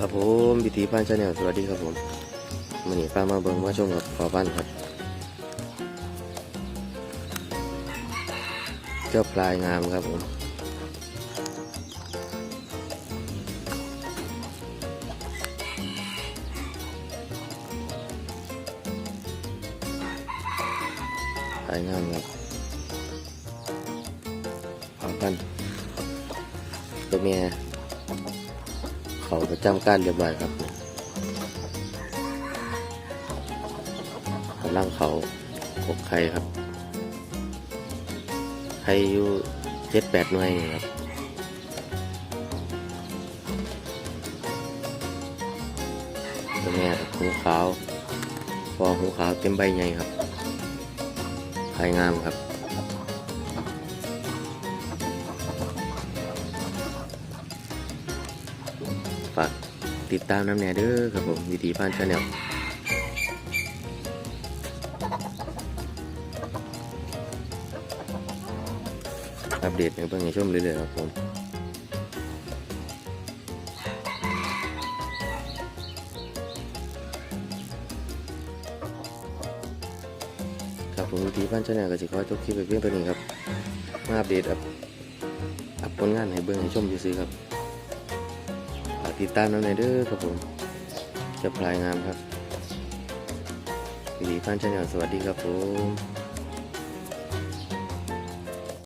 ครับผมพิธีพันชาแนลสวัสดีครับผมมันนี่ฟ้ามาเบิ่งมาชมกับขอบ้านครับ เจ้าปลายงามครับผมปลายงามครับขอบ้านตัวเมีย เขาประจำการเรียบร้อยครับกำลังเขากบไข่ครับไข่อยู่เจ็ดแปดหน่วยนี่ครับตัวแม่หูขาวพองหูขาวเต็มใบใหญ่ครับไข่งามครับ ฝากติดตามน้ำแหน่เด้อครับผมวิธีพานชาแนลอัปเดตในเบื้องในช่วงเรื่อยๆครับผมครับผมวิธีพานชาแนลก็จะขอจบคลิปไปเพียงเท่านี้ครับมาอัปเดตอัปอัปผลงานให้เบื้องให้ชมซื่อครับ ติดตามน้ำในเด้อครับผมจะพลายงามครับวิธีพันชาแนลสวัสดีครับผม